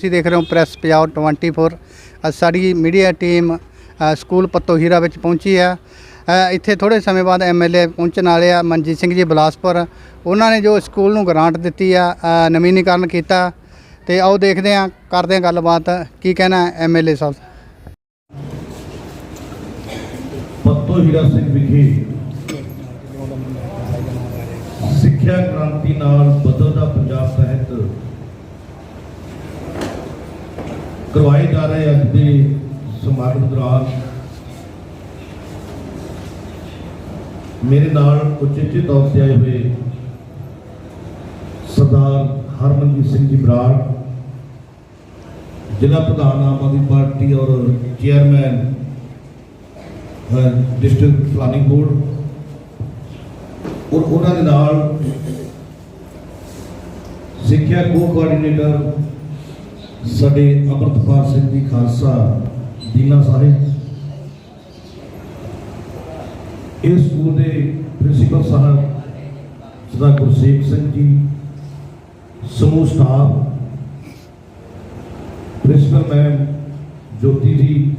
ਤੁਸੀਂ ਦੇਖ ਰਹੇ ਹੋ ਪ੍ਰੈਸ ਪੰਜਾਬ 24 ਅੱਜ ਸਾਡੀ media team school Patto Hira ਵਿੱਚ ਪਹੁੰਚੀ ਆ ਇੱਥੇ ਥੋੜੇ ਸਮੇਂ ਬਾਅਦ ਐਮਐਲਏ ਪਹੁੰਚਣ ਵਾਲੇ ਆ, ਮਨਜੀਤ ਸਿੰਘ ਜੀ ਬਲਾਸਪੁਰ। ਉਹਨਾਂ ਨੇ ਜੋ ਸਕੂਲ ਨੂੰ ਗ੍ਰਾਂਟ ਦਿੱਤੀ ਆ ਨਵੀਨੀਕਰਨ ਕੀਤਾ। ਤੇ ਆਓ ਦੇਖਦੇ ਹਾਂ, ਕਰਦੇ ਹਾਂ ਗੱਲਬਾਤ। ਕੀ ਕਹਿਣਾ ਐਮਐਲਏ ਸਾਹਿਬ? ਪੱਤੋ ਹੀਰਾ ਸਿੰਘ ਵਿਖੇ ਸਿੱਖਿਆ ਕ੍ਰਾਂਤੀ ਨਾਲ ਬਦਲਦਾ ਪੰਜਾਬ ਤਹਿਤ ਕਰਵਾਏ ਜਾ ਰਹੇ ਅੱਜ ਦੇ ਸਮਾਗਮ ਦੌਰਾਨ। ਮੇਰੇ ਨਾਲ ਉਚੇਚੇ ਤੌਰ ਤੇ ਆਏ ਹੋਏ ਸਰਦਾਰ ਹਰਮਨਜੀਤ ਸਿੰਘ ਜੀ ਬਰਾੜ, ਜ਼ਿਲ੍ਹਾ ਪ੍ਰਧਾਨ ਆਮ ਆਦਮੀ ਪਾਰਟੀ ਔਰ ਚੇਅਰਮੈਨ ਡਿਸਟ੍ਰਿਕਟ ਪਲਾਨਿੰਗ ਬੋਰਡ ਔਰ ਉਹਨਾਂ ਦੇ ਨਾਲ ਸਿੱਖਿਆ ਕੋ ਕੋਆਰਡੀਨੇਟਰ ਸਾਡੇ ਅਮਰਤਪਾਲ ਸਿੰਘ ਜੀ ਖਾਲਸਾ, ਦੀਨਾ ਸਾਹਿਬ। ਇਸ ਸਕੂਲ ਦੇ ਪ੍ਰਿੰਸੀਪਲ ਸਾਹਿਬ ਸਰਦਾਰ ਗੁਰਸੇਵ ਸਿੰਘ ਜੀ, ਸਮੂਹ staff. Principal ma'am Jyoti ji,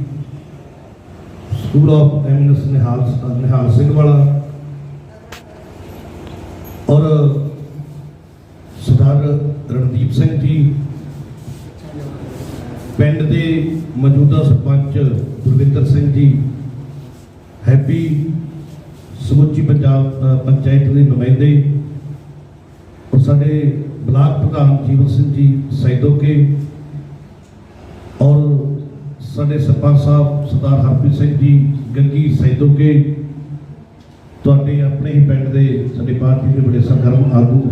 school of eminence Nihal Nihal Singh Wala. ਔਰ ਸਰਦਾਰ ਰਣਦੀਪ ਸਿੰਘ ਜੀ ਪਿੰਡ ਦੇ ਮੌਜੂਦਾ ਸਰਪੰਚ ਗੁਰਵਿੰਦਰ ਸਿੰਘ ਜੀ, ਹੈਪੀ ਸਮੁੱਚੀ ਪੰਜਾਬ ਪੰਚਾਇਤ ਦੇ ਨੁਮਾਇੰਦੇ ਔਰ ਸਾਡੇ ਬਲਾਕ ਪ੍ਰਧਾਨ ਜੀਵਨ ਸਿੰਘ ਜੀ ਸੈਦੋਕੇ ਔਰ ਸਾਡੇ ਸਰਪੰਚ ਸਾਹਿਬ ਸਰਦਾਰ ਹਰਪ੍ਰੀਤ ਸਿੰਘ ਜੀ ਗੰਗੀ ਸੈਦੋਕੇ ਤੁਹਾਡੇ ਆਪਣੇ ਹੀ ਪਿੰਡ ਦੇ ਸਾਡੇ ਪਾਰਟੀ ਦੇ ਬੜੇ ਸਰਗਰਮ ਆਗੂ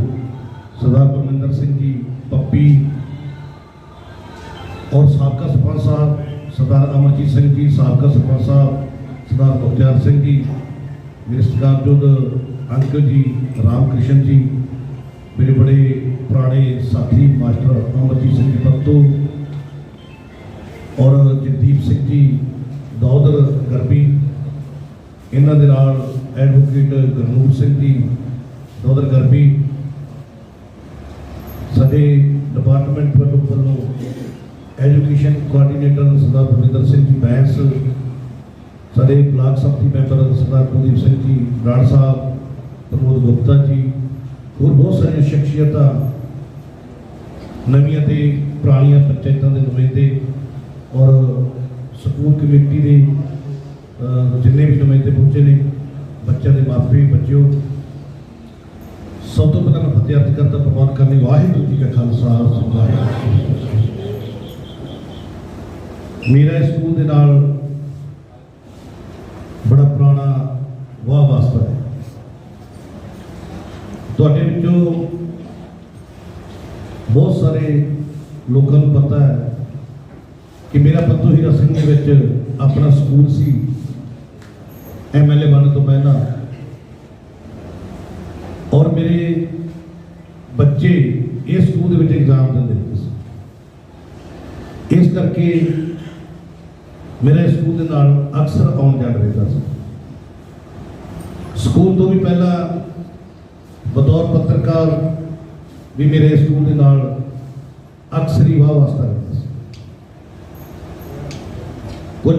ਸਰਦਾਰ ਪਰਮਿੰਦਰ ਸਿੰਘ ਜੀ, ਪੱਪੀ ਔਰ ਸਾਬਕਾ ਸਰਪੰਚ ਸਾਹਿਬ, ਸਰਦਾਰ ਅਮਰਜੀਤ ਸਿੰਘ ਜੀ, ਸਾਬਕਾ ਸਰਪੰਚ ਸਾਹਿਬ, ਸਰਦਾਰ ਮੁਖਤਿਆਰ ਸਿੰਘ ਜੀ ਮੇਰੇ ਸਤਿਕਾਰਯੋਗ ਅੰਕਲ ਜੀ ਰਾਮ ਕ੍ਰਿਸ਼ਨ ਜੀ, ਮੇਰੇ ਬੜੇ ਪੁਰਾਣੇ ਸਾਥੀ ਮਾਸਟਰ ਅਮਰਜੀਤ ਸਿੰਘ ਜੀ ਪੱਤੂ ਔਰ ਜਗਦੀਪ ਸਿੰਘ ਜੀ ਦੌਦਰ ਗਰਬੀ, ਇਹਨਾਂ ਦੇ ਨਾਲ ਐਡਵੋਕੇਟ ਗਰਨੂਰ ਸਿੰਘ ਜੀ ਦੌਦਰ ਗਰਬੀ, ਸਾਡੇ ਡਿਪਾਰਟਮੈਂਟ ਵੱਲੋਂ ਵੱਲੋਂ ਐਜੂਕੇਸ਼ਨ ਕੋਆਰਡੀਨੇਟਰ ਸਰਦਾਰ ਭਵਿੰਦਰ ਸਿੰਘ ਜੀ ਬੈਂਸ ਸਾਡੇ ਬਲਾਕ ਸੰਮਤੀ ਮੈਂਬਰ ਸਰਦਾਰ ਕੁਲਦੀਪ ਸਿੰਘ ਜੀ ਬਰਾੜ ਸਾਹਿਬ ਪ੍ਰਮੋਦ ਗੁਪਤਾ ਜੀ ਹੋਰ ਬਹੁਤ ਸਾਰੀਆਂ ਸ਼ਖਸੀਅਤਾਂ ਨਵੀਆਂ ਤੇ ਪੁਰਾਣੀਆਂ ਪੰਚਾਇਤਾਂ ਦੇ ਨੁਮਾਇੰਦੇ ਔਰ ਸਕੂਲ ਕਮੇਟੀ ਦੇ ਜਿੰਨੇ ਵੀ ਨੁਮਾਇੰਦੇ ਪਹੁੰਚੇ ਨੇ, ਬੱਚਿਆਂ ਦੇ ਮਾਪੇ, ਬੱਚਿਓ, ਸਭ ਤੋਂ ਪਹਿਲਾਂ ਮੈਂ ਫਤਿਹ ਅਰਜ਼ ਕਰਦਾ, ਪ੍ਰਵਾਨ ਕਰਨੀ ਵਾਹਿਗੁਰੂ ਜੀ ਕਾ ਖਾਲਸਾ ਵਾਹਿਗੁਰੂ ਜੀ ਮੇਰਾ ਇਸ ਸਕੂਲ ਦੇ ਨਾਲ ਬੜਾ ਪੁਰਾਣਾ ਵਾਹ ਵਾਸਤਾ ਹੈ। ਤੁਹਾਡੇ ਵਿੱਚੋਂ ਬਹੁਤ ਸਾਰੇ ਲੋਕਾਂ ਨੂੰ ਪਤਾ ਹੈ ਕਿ ਮੇਰਾ ਪੱਤੂ ਹੀਰਾ ਸਿੰਘ ਦੇ ਵਿੱਚ ਆਪਣਾ ਸਕੂਲ ਸੀ। ਐਮਐਲਏ ਬਣਨ ਤੋਂ ਪਹਿਲਾਂ। ਔਰ ਮੇਰੇ ਬੱਚੇ ਇਸ ਸਕੂਲ ਦੇ ਵਿੱਚ ਐਗਜ਼ਾਮ ਦਿੰਦੇ ਹੁੰਦੇ ਸੀ। ਇਸ ਕਰਕੇ ਮੇਰਾ ਸਕੂਲ ਦੇ ਨਾਲ ਅਕਸਰ ਆਉਣ ਜਾਣ ਰਹਿੰਦਾ ਸੀ। ਸਕੂਲ ਤੋਂ ਵੀ ਪਹਿਲਾਂ ਬਤੌਰ ਪੱਤਰਕਾਰ ਵੀ ਮੇਰੇ ਸਕੂਲ ਦੇ ਨਾਲ ਅਕਸਰ ਹੀ ਵਾਹ ਵਾਸਤਾ ਰਹਿੰਦਾ ਸੀ। ਕੁਝ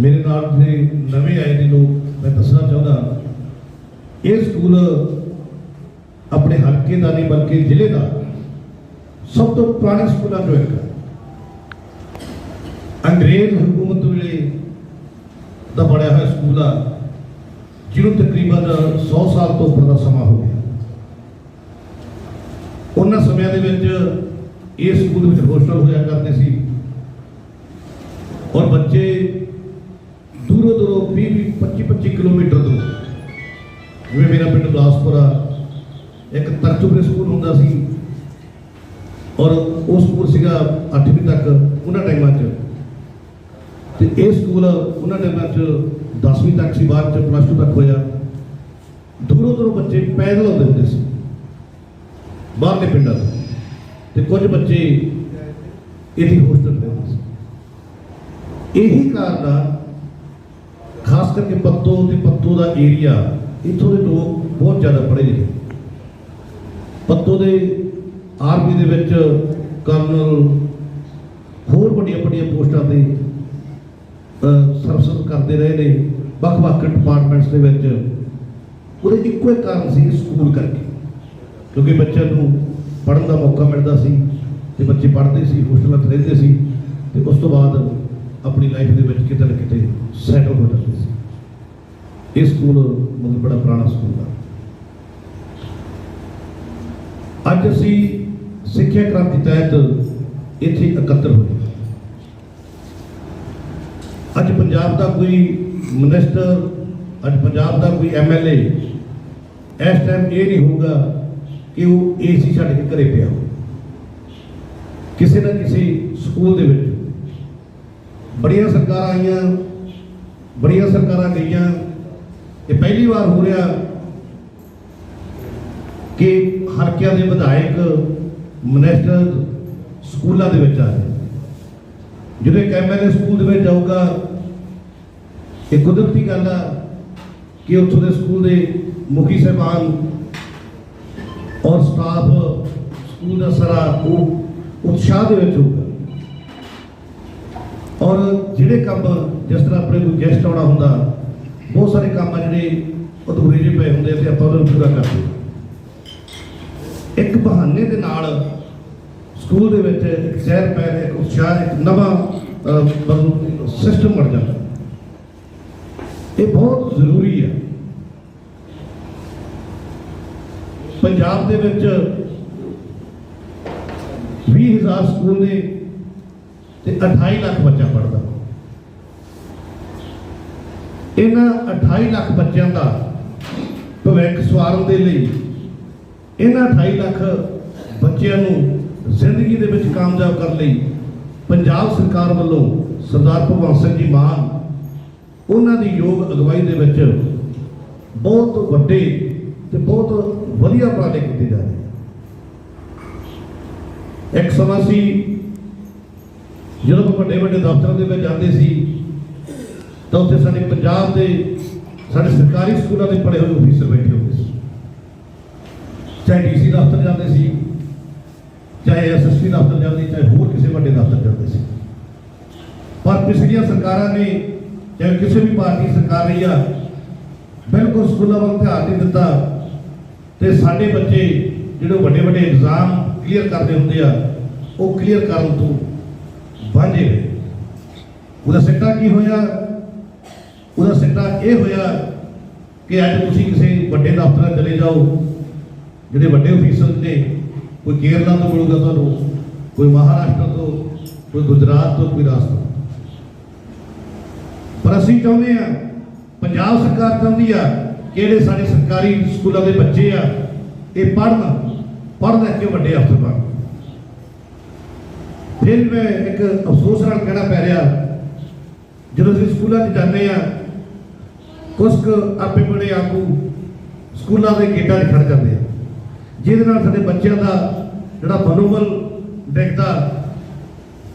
ਮੇਰੇ ਨਾਲ ਜਿਹੜੇ ਨਵੇਂ ਆਏ ਨੇ ਲੋਕ, ਮੈਂ ਦੱਸਣਾ ਚਾਹੁੰਦਾ, ਇਹ ਸਕੂਲ ਆਪਣੇ ਹਲਕੇ ਦਾ ਨਹੀਂ, ਬਲਕਿ ਜ਼ਿਲ੍ਹੇ ਦਾ ਸਭ ਤੋਂ ਪੁਰਾਣੇ ਸਕੂਲਾਂ ਚੋਂ ਇੱਕ ਹੈ। ਅੰਗਰੇਜ਼ ਹਕੂਮਤ ਵੇਲੇ ਦਾ ਬਣਿਆ ਹੋਇਆ ਸਕੂਲ ਆ, ਜਿਹਨੂੰ ਤਕਰੀਬਨ 100 ਸਾਲ ਤੋਂ ਉੱਪਰ ਦਾ ਸਮਾਂ ਹੋ ਗਿਆ। ਉਹਨਾਂ ਸਮਿਆਂ ਦੇ ਵਿੱਚ ਇਹ ਸਕੂਲ ਵਿੱਚ ਹੋਸਟਲ ਹੋਇਆ ਕਰਦੇ ਸੀ। ਔਰ ਬੱਚੇ ਦੂਰੋਂ ਦੂਰੋਂ 20 25 25 ਕਿਲੋਮੀਟਰ ਤੋਂ ਜਿਵੇਂ ਮੇਰਾ ਪਿੰਡ ਬਿਲਾਸਪੁਰ ਆ, ਇੱਕ ਤਰਜੁਬੇ ਸਕੂਲ ਹੁੰਦਾ ਸੀ। ਔਰ ਉਹ ਸਕੂਲ ਸੀਗਾ 8ਵੀਂ ਤੱਕ, ਉਹਨਾਂ ਟਾਈਮਾਂ 'ਚ। ਤੇ ਇਹ ਸਕੂਲ ਉਹਨਾਂ ਟਾਈਮਾਂ 'ਚ 10ਵੀਂ ਤੱਕ ਸੀ, ਬਾਅਦ 'ਚ ਪਲੱਸ 2 ਤੱਕ ਹੋਇਆ। ਦੂਰੋਂ ਦੂਰੋਂ ਬੱਚੇ ਪੈਦਲ ਆਉਂਦੇ ਹੁੰਦੇ ਸੀ, ਬਾਹਰਲੇ ਪਿੰਡਾਂ ਤੋਂ। ਤੇ ਕੁਝ ਬੱਚੇ ਇਹਦੀ ਹੋਸਟਲ ਰਹਿੰਦੇ ਸੀ। ਇਹੀ ਕਾਰਨ ਆ ਖਾਸ ਕਰਕੇ ਪੱਤੋ ਤੇ ਪੱਤੋ ਦਾ ਏਰੀਆ ਇੱਥੋਂ ਦੇ ਲੋਕ ਬਹੁਤ ਜ਼ਿਆਦਾ ਪੜ੍ਹੇ ਲਿਖੇ। ਪੱਤੋ ਦੇ ਆਰਮੀ ਦੇ ਵਿੱਚ ਕਰਨਲ ਹੋਰ ਵੱਡੀਆਂ ਵੱਡੀਆਂ ਪੋਸਟਾਂ ਤੇ ਸਰਵਿਸ ਕਰਦੇ ਰਹੇ ਨੇ ਵੱਖ-ਵੱਖ ਡਿਪਾਰਟਮੈਂਟਸ ਦੇ ਵਿੱਚ। ਉਹਦੇ ਇੱਕੋ ਇੱਕ ਕਾਰਨ ਸੀ ਸਕੂਲ ਕਰਕੇ। ਕਿਉਂਕਿ ਬੱਚਿਆਂ ਨੂੰ ਪੜ੍ਹਨ ਦਾ ਮੌਕਾ ਮਿਲਦਾ ਸੀ ਤੇ ਬੱਚੇ ਪੜ੍ਹਦੇ ਸੀ, ਹੋਸਟਲਾਂ 'ਚ ਰਹਿੰਦੇ ਸੀ ਤੇ ਉਸ ਤੋਂ ਬਾਅਦ ਆਪਣੀ ਲਾਈਫ ਦੇ ਵਿੱਚ ਕਿਤੇ ਨਾ ਕਿਤੇ ਸੈਟਲ ਹੋ ਜਾਂਦੇ ਸੀ। ਇਹ ਸਕੂਲ ਮਤਲਬ ਬੜਾ ਪੁਰਾਣਾ ਸਕੂਲ ਆ। ਅੱਜ ਅਸੀਂ ਸਿੱਖਿਆ ਕ੍ਰਾਂਤੀ ਤਹਿਤ ਇੱਥੇ ਇਕੱਤਰ ਹੋਏ। ਅੱਜ ਪੰਜਾਬ ਦਾ ਕੋਈ ਮਿਨਿਸਟਰ ਅੱਜ ਪੰਜਾਬ ਦਾ ਕੋਈ ਐਮਐਲਏ ਇਸ ਟਾਈਮ ਇਹ ਨਹੀਂ ਹੋਊਗਾ ਕਿ ਉਹ ਏਸੀ ਛੱਡ ਕੇ ਘਰੇ ਪਿਆ ਹੋ ਕਿਸੇ ਨਾ ਕਿਸੇ ਸਕੂਲ ਦੇ ਵਿੱਚ ਬੜੀਆਂ ਸਰਕਾਰਾਂ ਆਈਆਂ, ਬੜੀਆਂ ਸਰਕਾਰਾਂ ਗਈਆਂ ਇਹ ਪਹਿਲੀ ਵਾਰ ਹੋ ਰਿਹਾ ਕਿ ਹਲਕਿਆਂ ਦੇ ਵਿਧਾਇਕ ਮਿਨਿਸਟਰ ਸਕੂਲਾਂ ਦੇ ਵਿੱਚ ਆ ਰਹੇ ਜਦੋਂ ਇੱਕ ਐਮਐਲਏ ਸਕੂਲ ਦੇ ਵਿੱਚ ਜਾਊਗਾ, ਇਹ ਕੁਦਰਤੀ ਗੱਲ ਆ ਕਿ ਉੱਥੋਂ ਦੇ ਸਕੂਲ ਦੇ ਮੁਖੀ ਸਹਿਬਾਨ ਔਰ ਸਟਾਫ ਸਕੂਲ ਦਾ ਸਾਰਾ ਉਹ ਉਤਸ਼ਾਹ ਦੇ ਵਿੱਚ ਹੋਊਗਾ ਔਰ ਜਿਹੜੇ ਕੰਮ ਜਿਸ ਤਰ੍ਹਾਂ ਆਪਣੇ ਕੋਈ ਗੈਸਟ ਆਉਣਾ ਹੁੰਦਾ, ਬਹੁਤ ਸਾਰੇ ਕੰਮ ਆ ਜਿਹੜੇ ਅਧੂਰੇ ਜਿਹੇ ਪਏ ਹੁੰਦੇ ਆ ਤੇ ਆਪਾਂ ਉਹਨਾਂ ਨੂੰ ਪੂਰਾ ਕਰਦੇ ਹਾਂ। ਇੱਕ ਬਹਾਨੇ ਦੇ ਨਾਲ ਸਕੂਲ ਦੇ ਵਿੱਚ ਇੱਕ ਜ਼ਹਿਰ ਪੈਰ ਇੱਕ ਉਤਸ਼ਾਹ, ਇੱਕ ਨਵਾਂ ਸਿਸਟਮ ਬਣ ਜਾਂਦਾ ਇਹ ਬਹੁਤ ਜ਼ਰੂਰੀ ਹੈ। ਪੰਜਾਬ ਦੇ ਵਿੱਚ 20000 ਸਕੂਲ ਨੇ ਤੇ 28 ਲੱਖ ਬੱਚਾ ਪੜਦਾ ਇਹਨਾਂ 28 ਲੱਖ ਬੱਚਿਆਂ ਦਾ ਭਵਿੱਖ ਸਵਾਰਨ ਦੇ ਲਈ ਇਹਨਾਂ 28 ਲੱਖ ਬੱਚਿਆਂ ਨੂੰ ਜ਼ਿੰਦਗੀ ਦੇ ਵਿੱਚ ਕਾਮਯਾਬ ਕਰਨ ਲਈ ਪੰਜਾਬ ਸਰਕਾਰ ਵੱਲੋਂ ਸਰਦਾਰ ਭਗਵੰਤ ਸਿੰਘ ਜੀ ਮਾਨ, ਉਹਨਾਂ ਦੀ ਯੋਗ ਅਗਵਾਈ ਦੇ ਵਿੱਚ ਬਹੁਤ ਵੱਡੇ ਤੇ ਬਹੁਤ ਵਧੀਆ ਉਪਰਾਲੇ ਕੀਤੇ ਜਾ ਰਹੇ ਇੱਕ ਸਮਾਂ ਸੀ, ਜਦੋਂ ਵੱਡੇ ਵੱਡੇ ਦਫ਼ਤਰਾਂ ਦੇ ਵਿੱਚ ਜਾਂਦੇ ਸੀ, ਤਾਂ ਉੱਥੇ ਸਾਡੇ ਪੰਜਾਬ ਦੇ, ਸਾਡੇ ਸਰਕਾਰੀ ਸਕੂਲਾਂ ਦੇ ਪੜ੍ਹੇ ਹੋਏ ਅਫੀਸਰ ਬੈਠੇ ਹੁੰਦੇ ਸੀ। ਚਾਹੇ ਡੀਸੀ ਦਫ਼ਤਰ ਜਾਂਦੇ ਸੀ ਚਾਹੇ ਐਸਐਸਪੀ ਦਫ਼ਤਰ ਜਾਂਦੀ, ਚਾਹੇ ਹੋਰ ਕਿਸੇ ਵੱਡੇ ਦਫ਼ਤਰ ਜਾਂਦੇ ਸੀ। ਪਰ ਪਿਛਲੀਆਂ ਸਰਕਾਰਾਂ ਨੇ, ਜਾਂ ਕਿਸੇ ਵੀ ਪਾਰਟੀ ਸਰਕਾਰ ਰਹੀ ਆ ਬਿਲਕੁਲ ਸਕੂਲਾਂ ਵੱਲ ਧਿਆਨ ਨਹੀਂ ਦਿੱਤਾ, ਤੇ ਸਾਡੇ ਬੱਚੇ ਜਿਹੜੇ ਵੱਡੇ ਵੱਡੇ ਇਗਜ਼ਾਮ ਕਲੀਅਰ ਕਰਦੇ ਹੁੰਦੇ ਆ, ਉਹ ਕਲੀਅਰ ਕਰਨ ਤੋਂ ਵਾਂਝੇ ਰਹੇ ਉਹਦਾ ਸਿੱਟਾ ਕੀ ਹੋਇਆ? ਉਹਦਾ ਸਿੱਟਾ ਇਹ ਹੋਇਆ ਕਿ ਅੱਜ ਤੁਸੀਂ ਕਿਸੇ ਵੱਡੇ ਦਫ਼ਤਰਾਂ 'ਚ ਚਲੇ ਜਾਓ, ਜਿਹੜੇ ਵੱਡੇ ਅਫੀਸਰ ਨੇ ਕੋਈ ਕੇਰਲਾ ਤੋਂ ਮਿਲੂਗਾ ਤੁਹਾਨੂੰ, ਕੋਈ ਮਹਾਰਾਸ਼ਟਰ ਤੋਂ, ਕੋਈ ਗੁਜਰਾਤ ਤੋਂ, ਕੋਈ ਰਾਜਸਥਾਨ ਤੋਂ। ਪਰ ਅਸੀਂ ਚਾਹੁੰਦੇ ਆ ਪੰਜਾਬ ਸਰਕਾਰ ਚਾਹੁੰਦੀ ਆ ਕਿ ਜਿਹੜੇ ਸਾਡੇ ਸਰਕਾਰੀ ਸਕੂਲਾਂ ਦੇ ਬੱਚੇ ਆ, ਇਹ ਪੜ੍ਹਨ ਪੜ੍ਹ ਲੈ ਕੇ ਵੱਡੇ ਅਫਸਰ ਬਣਨ ਫਿਰ ਮੈਂ ਇੱਕ ਅਫਸੋਸ ਨਾਲ ਕਹਿਣਾ ਪੈ ਰਿਹਾ, ਜਦੋਂ ਅਸੀਂ ਸਕੂਲਾਂ 'ਚ ਜਾਂਦੇ ਆ ਕੁਝ ਕੁ ਆਪੇ ਬੜੇ ਆਗੂ ਸਕੂਲਾਂ ਦੇ ਗੇਟਾਂ 'ਤੇ ਖੜ ਜਾਂਦੇ ਆ ਜਿਹਦੇ ਨਾਲ ਸਾਡੇ ਬੱਚਿਆਂ ਦਾ ਜਿਹੜਾ ਮਨੋਬਲ ਡਿੱਗਦਾ,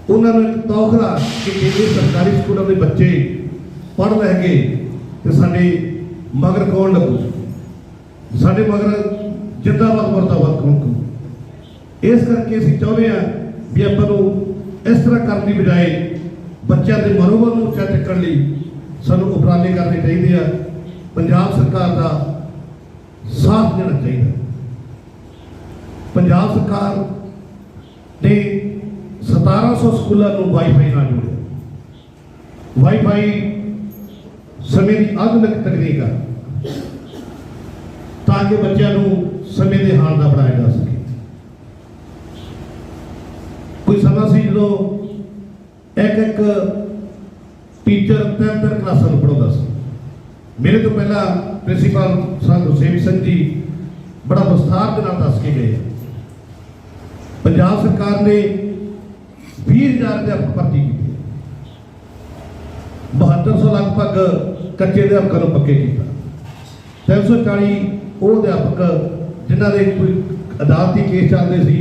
ਉਹਨਾਂ ਨੂੰ ਇੱਕ ਤੌਖਲਾ ਕਿ ਜੇ ਸਰਕਾਰੀ ਸਕੂਲਾਂ ਦੇ ਬੱਚੇ ਪੜ੍ਹ ਲੈਣਗੇ ਤੇ ਸਾਡੇ ਮਗਰ ਕੌਣ ਲੱਗੂ? ਸਾਡੇ ਮਗਰ ਜਿੰਦਾਬਾਦ ਮਰਦਾਬਾਦ ਕੌਣ ਕਰੂ ਇਸ ਕਰਕੇ ਅਸੀਂ ਚਾਹੁੰਦੇ ਆ ਵੀ ਆਪਾਂ ਨੂੰ ਇਸ ਤਰ੍ਹਾਂ ਕਰਨ ਦੀ ਬਜਾਏ ਬੱਚਿਆਂ ਦੇ ਮਨੋਬਲ ਨੂੰ ਉੱਚਾ ਚੱਕਣ ਲਈ ਸਾਨੂੰ ਉਪਰਾਲੇ ਕਰਨੇ ਚਾਹੀਦੇ ਆ। ਪੰਜਾਬ ਸਰਕਾਰ ਦਾ ਸਾਥ ਦੇਣਾ ਚਾਹੀਦਾ। ਪੰਜਾਬ ਸਰਕਾਰ ਨੇ 1700 ਸਕੂਲਾਂ ਨੂੰ ਵਾਈਫਾਈ ਨਾਲ ਜੋੜਿਆ। ਵਾਈਫਾਈ ਸਮੇਂ ਦੀ ਆਧੁਨਿਕ ਤਕਨੀਕ ਆ, ਤਾਂ ਕਿ ਬੱਚਿਆਂ ਨੂੰ ਸਮੇਂ ਦੇ ਹਾਲ ਦਾ ਬਣਾਇਆ ਜਾ ਸਕੇ। ਕੋਈ ਸਮਾਂ ਸੀ ਜਦੋਂ ਇੱਕ ਇੱਕ ਟੀਚਰ ਤਿੰਨ ਤਿੰਨ ਕਲਾਸਾਂ ਨੂੰ ਪੜਾਉਂਦਾ ਸੀ। ਮੇਰੇ ਤੋਂ ਪਹਿਲਾਂ ਪ੍ਰਿੰਸੀਪਲ ਸਰ ਗੁਰਸੇਵ ਸਿੰਘ ਜੀ ਬੜਾ ਵਿਸਥਾਰ ਦੇ ਨਾਲ ਦੱਸ ਕੇ ਗਏ ਪੰਜਾਬ ਸਰਕਾਰ ਨੇ 20000 ਦੇ ਭਰਤੀ ਕੀਤੀ। 7200 ਲਗਭਗ ਕੱਚੇ ਅਧਿਆਪਕਾਂ ਨੂੰ ਪੱਕੇ ਕੀਤਾ। 340 ਉਹ ਅਧਿਆਪਕ ਜਿਨ੍ਹਾਂ ਦੇ ਕੋਈ ਅਦਾਲਤੀ ਕੇਸ ਚੱਲਦੇ ਸੀ,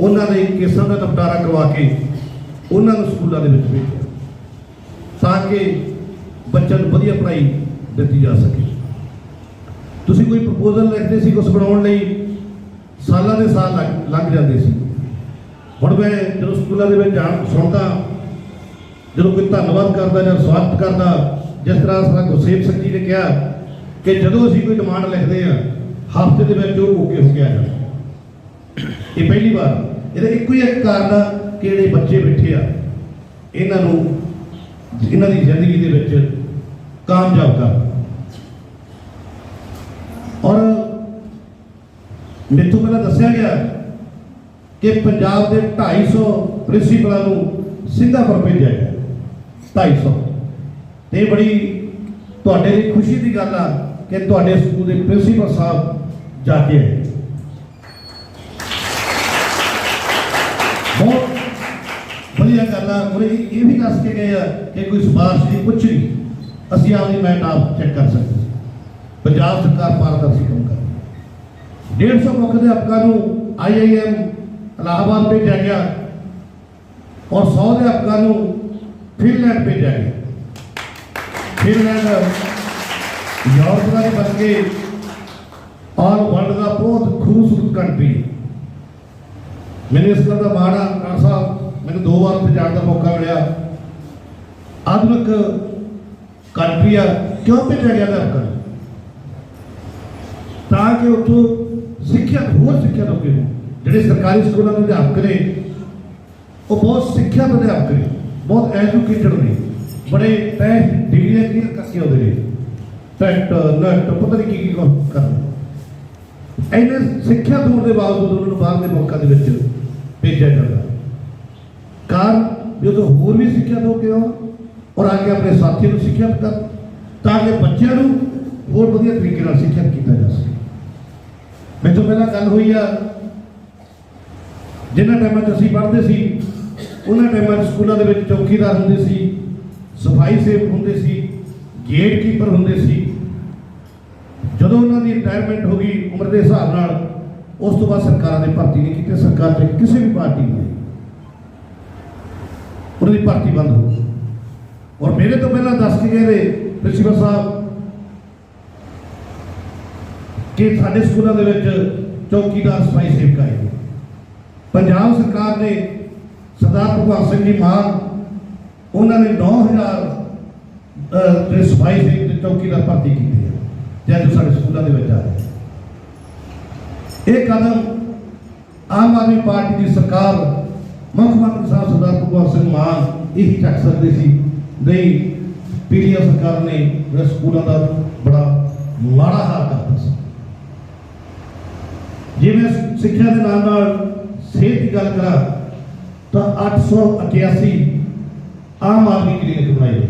ਉਹਨਾਂ ਦੇ ਕੇਸਾਂ ਦਾ ਨਿਪਟਾਰਾ ਕਰਵਾ ਕੇ ਉਹਨਾਂ ਨੂੰ ਸਕੂਲਾਂ ਦੇ ਵਿੱਚ ਭੇਜਿਆ, ਤਾਂ ਕਿ ਬੱਚਿਆਂ ਨੂੰ ਵਧੀਆ ਪੜ੍ਹਾਈ ਦਿੱਤੀ ਜਾ ਸਕੇ। ਤੁਸੀਂ ਕੋਈ ਪ੍ਰਪੋਜ਼ਲ ਲਿਖਦੇ ਸੀ ਕੁਝ ਬਣਾਉਣ ਲਈ? ਸਾਲਾਂ ਦੇ ਸਾਲ ਲੱਗ- ਲੱਗ ਜਾਂਦੇ ਸੀ। ਹੁਣ ਮੈਂ ਜਦੋਂ ਸਕੂਲਾਂ ਦੇ ਵਿੱਚ ਜਾਣ ਸੁਣਦਾ ਜਦੋਂ ਕੋਈ ਧੰਨਵਾਦ ਕਰਦਾ ਜਾਂ ਸਵਾਗਤ ਕਰਦਾ, ਜਿਸ ਤਰ੍ਹਾਂ ਸਰ ਗੁਰਸੇਵ ਸਿੰਘ ਜੀ ਨੇ ਕਿਹਾ ਕਿ ਜਦੋਂ ਅਸੀਂ ਕੋਈ ਡਿਮਾਂਡ ਲਿਖਦੇ ਆ ਹਫ਼ਤੇ ਦੇ ਵਿੱਚ ਉਹ ਓਕੇ ਹੋ ਗਿਆ ਜਾਂਦਾ। ਇਹ ਪਹਿਲੀ ਵਾਰ। ਇਹਦਾ ਇੱਕੋ ਹੀ ਇੱਕ ਕਾਰਨ ਆ ਕਿ ਜਿਹੜੇ ਬੱਚੇ ਬੈਠੇ ਆ, ਇਹਨਾਂ ਨੂੰ, ਇਹਨਾਂ ਦੀ ਜ਼ਿੰਦਗੀ ਦੇ ਵਿੱਚ ਕਾਮਯਾਬ ਕਰ। ਔਰ ਮੇਥੋਂ ਪਹਿਲਾਂ ਦੱਸਿਆ ਗਿਆ ਕਿ ਪੰਜਾਬ ਦੇ 250 ਪ੍ਰਿੰਸੀਪਲਾਂ ਨੂੰ ਸਿੰਗਾਪੁਰ ਭੇਜਿਆ ਗਿਆ। 250 ਤੇ ਇਹ ਬੜੀ ਤੁਹਾਡੇ ਲਈ ਖੁਸ਼ੀ ਦੀ ਗੱਲ ਆ ਕਿ ਤੁਹਾਡੇ ਸਕੂਲ ਦੇ ਪ੍ਰਿੰਸੀਪਲ ਸਾਹਿਬ ਜਾ ਕੇ ਆਏ। ਬਹੁਤ ਵਧੀਆ ਗੱਲ ਆ। ਉਹਨੇ ਇਹ ਵੀ ਦੱਸ ਕੇ ਗਏ ਆ ਕਿ ਕੋਈ ਸਿਫਾਰਿਸ਼ ਦੀ ਕੁਛ ਨਹੀਂ। ਅਸੀਂ ਆਪਦੀ ਮੈਟ ਆਪ ਚੈੱਕ ਕਰ ਸਕਦੇ ਸੀ ਪੰਜਾਬ ਸਰਕਾਰ ਪਾਰਦਰਸ਼ੀ ਕੰਮ ਕਰ 150 ਮੁੱਖ ਅਧਿਆਪਕਾਂ ਨੂੰ ਆਈਆਈਐਮ ਇਲਾਹਾਬਾਦ ਭੇਜਿਆ ਗਿਆ ਔਰ 100 ਅਧਿਆਪਕਾਂ ਨੂੰ ਫਿਨਲੈਂਡ ਭੇਜਿਆ ਗਿਆ। ਫਿਨਲੈਂਡ ਯੂਰਪ ਦਾ ਹੀ ਬਣ ਕੇ ਔਰ ਵਰਲਡ ਦਾ ਬਹੁਤ ਖੂਬਸੂਰਤ ਕੰਟਰੀ ਮੈਨੂੰ ਇਸ ਗੱਲ ਦਾ ਮਾਣ ਆ ਖਾਨ ਸਾਹਿਬ, ਮੈਨੂੰ ਦੋ ਵਾਰ ਉੱਥੇ ਜਾਣ ਦਾ ਮੌਕਾ ਮਿਲਿਆ। ਆਧੁਨਿਕ ਕੰਟਰੀ ਆ, ਕਿਉਂ ਭੇਜਿਆ ਗਿਆ ਅਧਿਆਪਕਾਂ ਨੂੰ? ਤਾਂ ਕਿ ਉੱਥੋਂ ਸਿੱਖਿਅਤ ਹੋਰ ਸਿੱਖਿਆ ਲੋਕੇ ਨੂੰ ਜਿਹੜੇ ਸਰਕਾਰੀ ਸਕੂਲਾਂ ਦੇ ਅਧਿਆਪਕ ਨੇ, ਉਹ ਬਹੁਤ ਸਿੱਖਿਅਤ ਅਧਿਆਪਕ ਨੇ, ਬਹੁਤ ਐਜੂਕੇਟਡ ਨੇ। ਬੜੇ ਤੈ ਡਿਗਰੀਆਂ ਕਲੀਅਰ ਕਰਕੇ ਉਹਦੇ ਨੇ। ਟੈਟ ਨਟ, ਪਤਾ ਨਹੀਂ ਕੀ ਕੀ ਕੁਛ ਕਰਦੇ ਐਨੇ ਸਿੱਖਿਆ ਹੋਣ ਦੇ ਬਾਵਜੂਦ ਉਹਨਾਂ ਨੂੰ ਬਾਹਰ ਦੇ ਮੁਲਕਾਂ ਦੇ ਵਿੱਚ ਭੇਜਿਆ ਜਾਂਦਾ। ਕਾਰਨ ਜਦੋਂ ਹੋਰ ਵੀ ਸਿੱਖਿਆ ਦੋ ਕੇ ਆਉਣ ਔਰ ਆ ਕੇ ਆਪਣੇ ਸਾਥੀ ਨੂੰ ਸਿੱਖਿਆ ਕਰ ਤਾਂ ਕਿ ਬੱਚਿਆਂ ਨੂੰ ਹੋਰ ਵਧੀਆ ਤਰੀਕੇ ਨਾਲ ਸਿੱਖਿਆ ਕੀਤਾ ਜਾ ਸਕੇ। ਮੈਨੂੰ ਪਹਿਲਾਂ ਗੱਲ ਹੋਈ ਆ ਜਿਨ੍ਹਾਂ ਟਾਈਮਾਂ 'ਚ ਅਸੀਂ ਪੜ੍ਹਦੇ ਸੀ, ਉਹਨਾਂ ਟਾਈਮਾਂ 'ਚ ਸਕੂਲਾਂ ਦੇ ਵਿੱਚ ਚੌਕੀਦਾਰ ਹੁੰਦੇ ਸੀ, ਸਫ਼ਾਈ ਸੇਵਕ ਹੁੰਦੇ ਸੀ ਗੇਟ ਕੀਪਰ ਹੁੰਦੇ ਸੀ। ਜਦੋਂ ਉਹਨਾਂ ਦੀ ਰਿਟਾਇਰਮੈਂਟ ਹੋ ਗਈ, ਉਮਰ ਦੇ ਹਿਸਾਬ ਨਾਲ, ਉਸ ਤੋਂ ਬਾਅਦ ਸਰਕਾਰਾਂ ਨੇ ਭਰਤੀ ਨਹੀਂ ਕੀਤੀ, ਸਰਕਾਰ ਚ ਕਿਸੇ ਵੀ ਪਾਰਟੀ ਨੇ ਉਹਨਾਂ ਦੀ ਭਰਤੀ ਬੰਦ ਹੋ ਗਈ। ਔਰ ਮੇਰੇ ਤੋਂ ਪਹਿਲਾਂ ਦੱਸ ਕੇ ਗਏ ਨੇ, ਪ੍ਰਿੰਸੀਪਲ ਸਾਹਿਬ ਕਿ ਸਾਡੇ ਸਕੂਲਾਂ ਦੇ ਵਿੱਚ ਚੌਕੀਦਾਰ ਸਫ਼ਾਈ ਸੇਵਕ ਆਏ। ਪੰਜਾਬ ਸਰਕਾਰ ਨੇ ਸਰਦਾਰ ਭਗਵੰਤ ਸਿੰਘ ਜੀ ਮਾਨ ਉਹਨਾਂ ਨੇ 9000 ਅਹ, ਸਫ਼ਾਈ ਸੇਵਕ ਤੇ ਚੌਕੀਦਾਰ ਭਰਤੀ ਕੀਤੀ ਹੈ ਜਾਂ ਜੋ ਸਾਡੇ ਸਕੂਲਾਂ ਦੇ ਵਿੱਚ ਆ ਰਹੇ ਇਹ ਕਦਮ ਆਮ ਆਦਮੀ ਪਾਰਟੀ ਦੀ ਸਰਕਾਰ ਮੁੱਖ ਮੰਤਰੀ ਸਾਹਿਬ ਸਰਦਾਰ ਭਗਵੰਤ ਸਿੰਘ ਮਾਨ ਇਹੀ ਚੱਕ ਸਕਦੇ ਸੀ। ਨਹੀਂ ਪੀਡੀਐਫ ਸਰਕਾਰ ਨੇ ਸਕੂਲਾਂ ਦਾ ਬੜਾ ਮਾੜਾ ਹਾਲ ਜੇ ਮੈਂ ਸਿੱਖਿਆ ਦੇ ਨਾਲ ਨਾਲ ਸਿਹਤ ਦੀ ਗੱਲ ਕਰਾਂ, ਤਾਂ 881 ਆਮ ਆਦਮੀ ਕਲੀਨਿਕ ਬਣਾਏ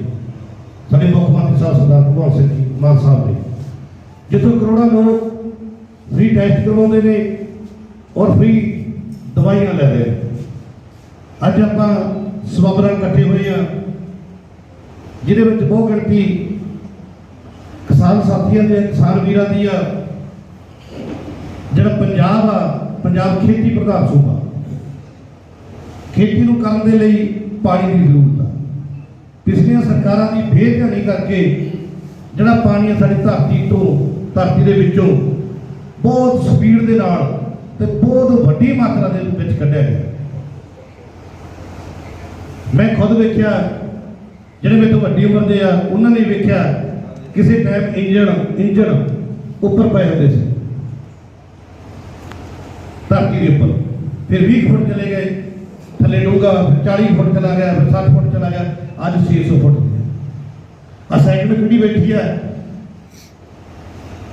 ਸਾਡੇ ਮੁੱਖ ਮੰਤਰੀ ਸਾਹਿਬ ਸਰਦਾਰ ਭਗਵੰਤ ਸਿੰਘ ਮਾਨ ਸਾਹਿਬ ਨੇ। ਜਿੱਥੋਂ ਕਰੋੜਾਂ ਲੋਕ ਫ੍ਰੀ ਟੈਸਟ ਕਰਵਾਉਂਦੇ ਨੇ ਔਰ ਫ੍ਰੀ ਦਵਾਈਆਂ ਲੈਂਦੇ ਨੇ। ਅੱਜ ਆਪਾਂ ਸਬਬਰਾਂ ਇਕੱਠੇ ਹੋਏ ਆ ਜਿਹਦੇ ਵਿੱਚ ਬਹੁਤ ਗਿਣਤੀ ਕਿਸਾਨ ਸਾਥੀਆਂ ਦੇ ਕਿਸਾਨ ਵੀਰਾਂ ਦੀ ਆ ਜਿਹੜਾ ਪੰਜਾਬ ਆ, ਪੰਜਾਬ ਖੇਤੀ ਪ੍ਰਧਾਨ ਸੂਬਾ। ਖੇਤੀ ਨੂੰ ਕਰਨ ਦੇ ਲਈ ਪਾਣੀ ਦੀ ਜ਼ਰੂਰਤ ਆ। ਪਿਛਲੀਆਂ ਸਰਕਾਰਾਂ ਦੀ ਬੇਧਿਆਨੀ ਕਰਕੇ ਜਿਹੜਾ ਪਾਣੀ ਸਾਡੀ ਧਰਤੀ ਤੋਂ, ਧਰਤੀ ਦੇ ਵਿੱਚੋਂ ਬਹੁਤ ਸਪੀਡ ਦੇ ਨਾਲ ਤੇ ਬਹੁਤ ਵੱਡੀ ਮਾਤਰਾ ਦੇ ਵਿੱਚ ਕੱਢਿਆ ਗਿਆ। ਮੈਂ ਖੁਦ ਵੇਖਿਆ, ਜਿਹੜੇ ਮੇਰੇ ਤੋਂ ਵੱਡੀ ਉਮਰ ਦੇ ਆ, ਉਹਨਾਂ ਨੇ ਵੇਖਿਆ, ਕਿਸੇ ਟਾਈਮ ਇੰਜਣ ਇੰਜਣ ਉੱਪਰ ਪਏ ਹੁੰਦੇ ਸੀ। ਧਰਤੀ ਦੇ ਉੱਪਰ। ਫਿਰ 20 ਫੁੱਟ ਚਲੇ ਗਏ। ਥੱਲੇ ਡੂੰਘਾ ਫਿਰ 40 ਫੁੱਟ ਚਲਾ ਗਿਆ, ਫਿਰ 60 ਫੁੱਟ ਚਲਾ ਗਿਆ, ਅੱਜ 600 ਫੁੱਟ ਆ ਸਾਈਡ ਪੀੜੀ ਬੈਠੀ ਆ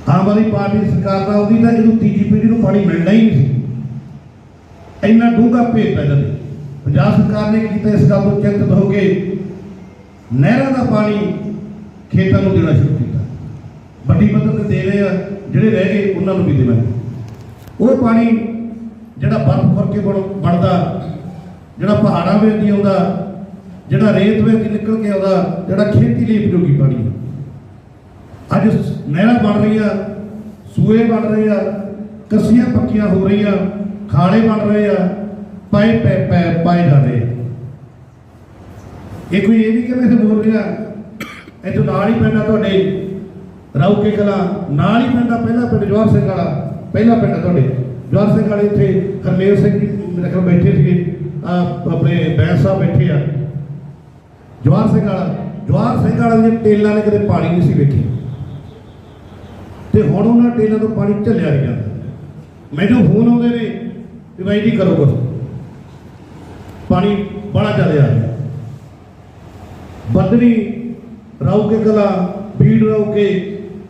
ਆਮ ਆਦਮੀ ਪਾਰਟੀ ਦੀ ਸਰਕਾਰ ਦਾ ਉਹਦੀ ਤਾਂ ਇਹਨੂੰ ਤੀਜੀ ਪੀੜੀ ਨੂੰ ਪਾਣੀ ਮਿਲਣਾ ਹੀ ਨਹੀਂ ਸੀ। ਇੰਨਾ ਡੂੰਘਾ ਭੇਤ ਪੈਦਾ ਨੇ ਪੰਜਾਬ ਸਰਕਾਰ ਨੇ ਕੀਤਾ ਇਸ ਗੱਲ ਤੋਂ ਚਿੰਤਤ ਹੋ ਕੇ ਨਹਿਰਾਂ ਦਾ ਪਾਣੀ ਖੇਤਾਂ ਨੂੰ ਦੇਣਾ ਸ਼ੁਰੂ ਕੀਤਾ। ਵੱਡੀ ਪੱਧਰ ਦੇ ਰਹੇ ਆ, ਜਿਹੜੇ ਰਹਿ ਗਏ, ਉਹਨਾਂ ਨੂੰ ਵੀ ਦੇਣਾ। ਉਹ ਪਾਣੀ ਜਿਹੜਾ ਬਰਫ਼ ਕਰਕੇ ਬਣ- ਬਣਦਾ, ਜਿਹੜਾ ਪਹਾੜਾਂ ਵਿੱਚ ਦੀ ਆਉਂਦਾ, ਜਿਹੜਾ ਰੇਤ ਵਿੱਚ ਨਿਕਲ ਕੇ ਆਉਂਦਾ, ਜਿਹੜਾ ਖੇਤੀ ਲਈ ਉਪਯੋਗੀ ਪਾਣੀ ਹੈ। ਅੱਜ ਨਹਿਰਾਂ ਬਣ ਰਹੀਆਂ, ਸੂਏ ਬਣ ਰਹੇ ਆ, ਕੱਸੀਆਂ ਪੱਕੀਆਂ ਹੋ ਰਹੀਆਂ, ਖਾਲੇ ਬਣ ਰਹੇ ਆ, ਪਾਏ ਪੈ ਪੈ ਪਾਏ ਜਾ ਰਹੇ ਆ। ਇਹ ਕੋਈ ਇਹ ਨਹੀਂ ਕਿ ਮੈਂ ਇੱਥੇ ਬੋਲ ਰਿਹਾ, ਇੱਥੋਂ ਨਾਲ ਹੀ ਪੈਂਦਾ ਤੁਹਾਡੇ ਰਾਉਕੇ ਕਲਾ, ਨਾਲ ਹੀ ਪੈਂਦਾ ਪਹਿਲਾ ਪਿੰਡ ਜਵਾਹਰ ਸਿੰਘ ਵਾਲਾ, ਪਹਿਲਾ ਪਿੰਡ ਆ ਤੁਹਾਡੇ। ਜਵਾਹਰ ਸਿੰਘ ਵਾਲੇ ਇੱਥੇ ਹਰਮੇਲ ਸਿੰਘ ਜੀ ਮੇਰੇ ਕੋਲ ਬੈਠੇ ਸੀਗੇ ਆਪਣੇ ਬੈਂਸ ਸਾਹਿਬ ਬੈਠੇ ਆ। ਜਵਾਹਰ ਸਿੰਘ ਵਾਲਾ, ਜਵਾਹਰ ਸਿੰਘ ਵਾਲਾ ਦੇ ਟੇਲਾਂ ਨੇ ਕਦੇ ਪਾਣੀ ਨਹੀਂ ਸੀ ਵੇਖੀ। ਤੇ ਹੁਣ ਉਹਨਾਂ ਟੇਲਾਂ ਤੋਂ ਪਾਣੀ ਝੱਲਿਆ ਨਹੀਂ ਜਾਂਦਾ। ਮੈਨੂੰ ਫੋਨ ਆਉਂਦੇ ਨੇ ਕਿ ਬਾਈ ਜੀ ਕਰੋ ਕੁਛ। ਪਾਣੀ ਬੜਾ ਚੱਲਿਆ ਬਦਨੀ ਬਦਰੀ ਰੌਕੇ ਕਲਾ ਭੀੜ ਕੇ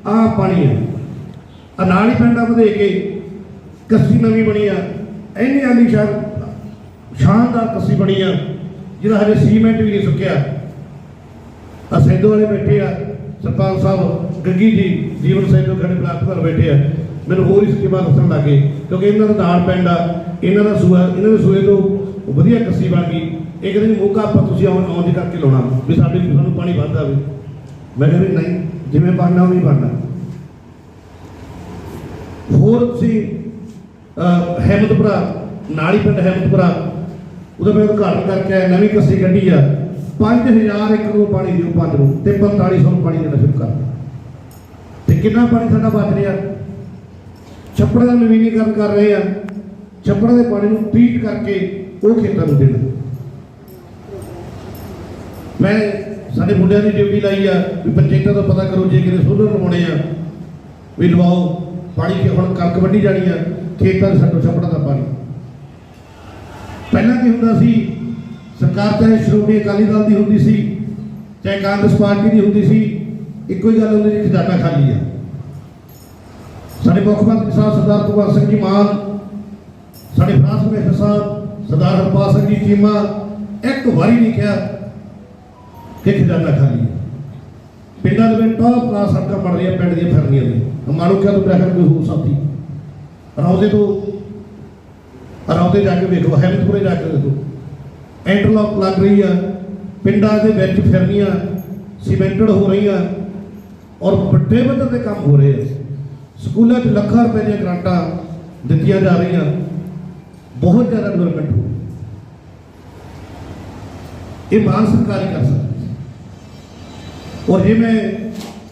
ਆ ਪਾਣੀ ਹੈ। ਅਨਾਲੀ ਨਾਲ ਹੀ ਪਿੰਡਾਂ ਵਧੇ ਕੇ। ਕੱਸੀ ਨਵੀਂ ਬਣੀ ਆ। ਇੰਨੀ ਆਲੀ ਸ਼ਾਨ ਸ਼ਾਨਦਾਰ ਕੱਸੀ ਬਣੀ ਆ, ਜਿਹੜਾ ਹਜੇ ਸੀਮੈਂਟ ਵੀ ਨਹੀਂ ਸੁੱਕਿਆ। ਆ ਸੈਦੋ ਵਾਲੇ ਬੈਠੇ ਆ, ਸਰਪੰਚ ਸਾਹਿਬ, ਗੱਗੀ ਜੀ, ਜੀਵਨ ਸੈਦੋ ਖੜੇ ਪ੍ਰਾਪਤ ਬੈਠੇ ਆ। ਮੈਨੂੰ ਹੋਰ ਇਸ ਸਕੀਮਾਂ ਦੱਸਣ ਲੱਗੇ, ਕਿਉਂਕਿ ਇਹਨਾਂ ਦਾ ਨਾਲ ਪਿੰਡ ਆ, ਇਹਨਾਂ ਦਾ ਸੂਆ ਇਹਨਾਂ ਦੇ ਸੂਏ ਤੋਂ ਵਧੀਆ ਕੱਸੀ ਬਣ ਗਈ। ਇੱਕ ਦਿਨ ਮੌਕਾ ਆਪਾਂ ਤੁਸੀਂ ਆਉਣ ਆਉਣ ਦੇ ਕਰਕੇ ਲਾਉਣਾ, ਵੀ ਸਾਡੇ ਸਾਨੂੰ ਪਾਣੀ ਵੱਧ ਆਵੇ। ਮੈਂ ਕਿਹਾ ਵੀ ਨਹੀਂ, ਜਿਵੇਂ ਬਣਨਾ ਉਵੇਂ ਬਣਨਾ। ਹੋਰ ਤੁਸੀਂ ਅਹ, ਨਾਲੀ ਪਿੰਡ ਹੈਮਦਪੁਰਾ ਉਹਦਾ ਮੈਂ ਉਦਘਾਟਨ ਕਰਕੇ ਆਇਆ ਨਵੀਂ ਕੱਸੀ ਕੱਢੀ ਆ। 5000 ਏਕੜ ਨੂੰ ਪਾਣੀ ਦਿਓ ਪੰਜ ਨੂੰ ਤੇ 4500 ਨੂੰ ਪਾਣੀ ਦੇਣਾ ਸ਼ੁਰੂ ਕਰ ਤੇ ਕਿੰਨਾ ਪਾਣੀ ਸਾਡਾ ਬਚ ਰਿਹਾ? ਛੱਪੜ ਦਾ ਨਵੀਨੀਕਰਨ ਕਰ ਰਹੇ ਆ। ਛੱਪੜ ਦੇ ਪਾਣੀ ਨੂੰ ਟ੍ਰੀਟ ਕਰਕੇ ਉਹ ਖੇਤਾਂ ਨੂੰ ਦੇਣਾ। ਮੈਂ ਸਾਡੇ ਮੁੰਡਿਆਂ ਦੀ ਡਿਊਟੀ ਲਾਈ ਆ ਵੀ ਪੰਚਾਇਤਾਂ ਤੋਂ ਪਤਾ ਕਰੋ ਜੇ ਕਿਤੇ ਸੋਲਰ ਲਵਾਉਣੇ ਆ ਵੀ ਲਵਾਓ ਪਾਣੀ ਕਿ ਹੁਣ ਕਣਕ ਵੱਢੀ ਜਾਣੀ ਆ। ਖੇਤਾਂ ਦੇ ਛੱਡੋ ਛੱਪੜਾਂ ਦਾ ਪਾਣੀ। ਪਹਿਲਾਂ ਕੀ ਹੁੰਦਾ ਸੀ, ਸਰਕਾਰ ਚਾਹੇ ਸ਼੍ਰੋਮਣੀ ਅਕਾਲੀ ਦਲ ਦੀ ਹੁੰਦੀ ਸੀ, ਚਾਹੇ ਕਾਂਗਰਸ ਪਾਰਟੀ ਦੀ ਹੁੰਦੀ ਸੀ, ਇੱਕੋ ਹੀ ਗੱਲ ਹੁੰਦੀ ਸੀ ਖਜ਼ਾਨਾ ਖਾਲੀ ਆ ਸਾਡੇ ਮੁੱਖ ਮੰਤਰੀ ਸਾਹਿਬ ਸਰਦਾਰ ਭਗਵੰਤ ਸਿੰਘ ਜੀ ਮਾਨ, ਸਾਡੇ ਫਰਾਂਸ ਕਮਿਸ਼ਨਰ ਸਾਹਿਬ ਸਰਦਾਰ ਹਰਪਾਲ ਸਿੰਘ ਜੀ ਚੀਮਾ, ਇੱਕ ਵਾਰੀ ਨਹੀਂ ਕਿਹਾ ਕਿ ਖਜ਼ਾਨਾ ਖਾਲੀ ਹੈ ਪਿੰਡਾਂ ਦੇ ਵਿੱਚ ਟੌਪ ਕਲਾਸ ਸੜਕਾਂ ਬਣ ਰਹੀਆਂ, ਪਿੰਡ ਦੀਆਂ ਫਿਰਨੀਆਂ ਦੀਆਂ। ਮਾਨੋ ਕਿਹਾ ਤੂੰ ਬ੍ਰੈਕਟ ਕੋਈ ਹੋਰ ਸਾਥੀ। ਰੌਂਦੇ ਤੋਂ ਰੌਂਦੇ ਜਾ ਕੇ ਵੇਖੋ ਹੈਮਤਪੁਰੇ ਜਾ ਕੇ ਵੇਖੋ। ਇੰਟਰਲੌਕ ਲੱਗ ਰਹੀ ਆ, ਪਿੰਡਾਂ ਦੇ ਵਿੱਚ ਫਿਰਨੀਆਂ, ਸੀਮੈਂਟਡ ਹੋ ਰਹੀਆਂ ਔਰ ਵੱਡੇ ਪੱਧਰ ਤੇ ਕੰਮ ਹੋ ਰਹੇ ਆ। ਸਕੂਲਾਂ 'ਚ ਲੱਖਾਂ ਰੁਪਏ ਦੀਆਂ ਗ੍ਰਾਂਟਾਂ ਦਿੱਤੀਆਂ ਜਾ ਰਹੀਆਂ। ਬਹੁਤ ਜ਼ਿਆਦਾ ਡਿਵੈਲਪਮੈਂਟ ਹੋ ਇਹ ਮਾਨ ਸਰਕਾਰ ਹੀ ਕਰ ਸਕਦੀ ਔਰ ਜੇ ਮੈਂ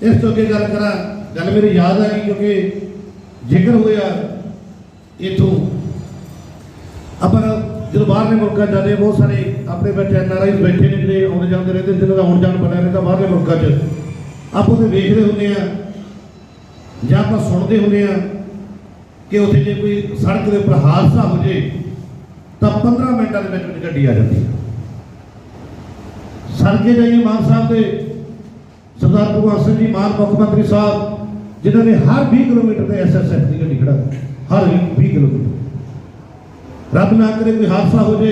ਇਸ ਤੋਂ ਅੱਗੇ ਗੱਲ ਕਰਾਂ, ਗੱਲ ਮੇਰੀ ਯਾਦ ਆ ਗਈ ਕਿਉਂਕਿ ਜ਼ਿਕਰ ਹੋਇਆ ਇਥੋਂ। ਆਪਾਂ ਜਦੋਂ ਬਾਹਰਲੇ ਮੁਲਕਾਂ 'ਚ ਜਾਂਦੇ ਹਾਂ, ਬਹੁਤ ਸਾਰੇ ਆਪਣੇ ਬੈਠੇ ਐਨਆਰਆਈ ਬੈਠੇ ਨੇ ਜਿਹੜੇ ਆਉਂਦੇ ਜਾਂਦੇ ਰਹਿੰਦੇ ਜਿਹਨਾਂ ਦਾ ਆਉਣ ਜਾਣ ਬਣਿਆ ਰਹਿੰਦਾ ਬਾਹਰਲੇ ਮੁਲਕਾਂ 'ਚ। ਆਪਾਂ ਉਹਦੇ ਵੇਖਦੇ ਹੁੰਦੇ ਆ ਜਾਂ ਆਪਾਂ ਸੁਣਦੇ ਹੁੰਦੇ ਆ ਕਿ ਉੱਥੇ ਜੇ ਕੋਈ ਸੜਕ ਦੇ ਉੱਪਰ ਹਾਦਸਾ ਹੋ ਜੇ ਤਾਂ 15 ਮਿੰਟਾਂ ਦੇ ਵਿੱਚ ਵਿੱਚ ਗੱਡੀ ਆ ਜਾਂਦੀ। ਹੈ ਸੜਕੇ ਜਾਈਏ ਮਾਨ ਸਾਹਿਬ ਦੇ ਸਰਦਾਰ ਭਗਵੰਤ ਸਿੰਘ ਜੀ ਮਾਨ ਮੁੱਖ ਮੰਤਰੀ ਸਾਹਿਬ ਜਿਨ੍ਹਾਂ ਨੇ ਹਰ 20 ਕਿਲੋਮੀਟਰ ਤੇ ਐਸਐਸਐਫ ਦੀ ਗੱਡੀ ਖੜਾ ਦਿੱਤੀ। ਹਰ 20 ਕਿਲੋਮੀਟਰ ਰੱਬ ਨਾ ਕਰੇ ਕੋਈ ਹਾਦਸਾ ਹੋ ਜੇ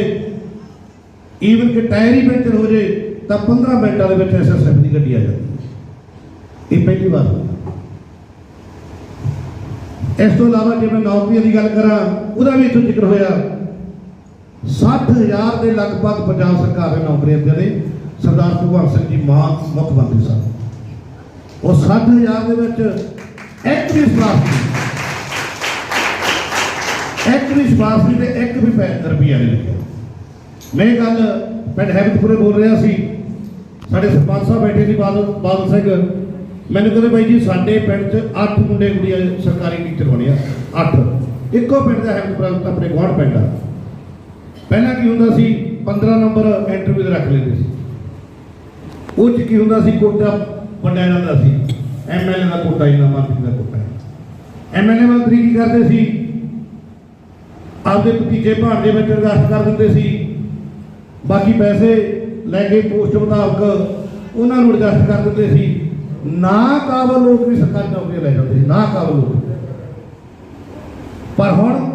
ਈਵਨ ਕਿ ਟਾਇਰ ਹੀ ਪੈਂਚਰ ਹੋ ਜੇ ਤਾਂ 15 ਮਿੰਟਾਂ ਦੇ ਵਿੱਚ ਐਸਐਸਐਫ ਦੀ ਗੱਡੀ ਆ ਜਾਂਦੀ ਇਹ ਪਹਿਲੀ ਵਾਰ ਇਸ ਤੋਂ ਇਲਾਵਾ ਜੇ ਮੈਂ ਨੌਕਰੀਆਂ ਦੀ ਗੱਲ ਕਰਾਂ, ਉਹਦਾ ਵੀ ਇੱਥੋਂ ਜ਼ਿਕਰ ਹੋਇਆ। 60000 ਦੇ ਲਗਭਗ ਪੰਜਾਬ ਸਰਕਾਰ ਦੇ ਨੌਕਰੀਆਂ ਦਿੱਤੀਆਂ ਸਰਦਾਰ ਭਗਵੰਤ ਸਿੰਘ ਜੀ ਮਾਨ ਮੁੱਖ ਮੰਤਰੀ ਸਾਹਿਬ। ਉਹ 60000 ਦੇ ਵਿੱਚ ਇੱਕ ਵੀ ਸਵਾਸ ਇੱਕ ਵੀ ਸਵਾਸ ਨਹੀਂ ਤੇ ਇੱਕ ਵੀ ਪੈ ਰੁਪਈਆ ਨਹੀਂ ਲੱਗਿਆ ਮੈਂ ਗੱਲ ਪਿੰਡ ਹੈਬਤਪੁਰੇ ਬੋਲ ਰਿਹਾ ਸੀ। ਸਾਡੇ ਸਰਪੰਚ ਸਾਹਿਬ ਬੈਠੇ ਸੀ, ਬਾਦਲ ਬਾਦਲ ਸਿੰਘ। ਮੈਨੂੰ ਕਹਿੰਦੇ ਬਾਈ ਜੀ, ਸਾਡੇ ਪਿੰਡ 'ਚ 8 ਮੁੰਡੇ ਕੁੜੀਆਂ ਸਰਕਾਰੀ ਟੀਚਰ ਬਣੇ ਆ 8 ਇੱਕੋ ਪਿੰਡ ਦਾ ਹੈਬਤਪੁਰਾ ਆਪਣੇ ਗੁਆਂਢ ਪਿੰਡ ਆ। ਪਹਿਲਾਂ ਕੀ ਹੁੰਦਾ ਸੀ 15 ਨੰਬਰ ਇੰਟਰਵਿਊ ਦੇ ਰੱਖ ਲੈਂਦੇ ਸੀ। ਉਹ 'ਚ ਕੀ ਹੁੰਦਾ ਸੀ, ਕੋਟਾ ਵੰਡਿਆ ਜਾਂਦਾ ਸੀ। ਐਮਐਲਏ ਦਾ ਕੋਟਾ, ਇਹਨਾਂ ਮੰਤਰੀ ਦਾ ਕੋਟਾ। ਐਮਐਲਏ ਮੰਤਰੀ ਕੀ ਕਰਦੇ ਸੀ? ਆਪਦੇ ਭਤੀਜੇ ਭਾਣਜੇ ਵਿੱਚ ਇਨਵੈਸਟ ਕਰ ਦਿੰਦੇ ਸੀ। ਬਾਕੀ ਪੈਸੇ ਲੈ ਕੇ ਪੋਸਟ ਮੁਤਾਬਕ ਉਹਨਾਂ ਨੂੰ ਐਡਜਸਟ ਕਰ ਦਿੰਦੇ ਸੀ। ਨਾ ਕਾਬਲ ਲੋਕ ਵੀ ਸਰਕਾਰੀ ਨੌਕਰੀਆਂ ਲੈ ਜਾਂਦੇ ਸੀ, ਨਾ ਕਾਬਲ ਲੋਕ। ਪਰ ਹੁਣ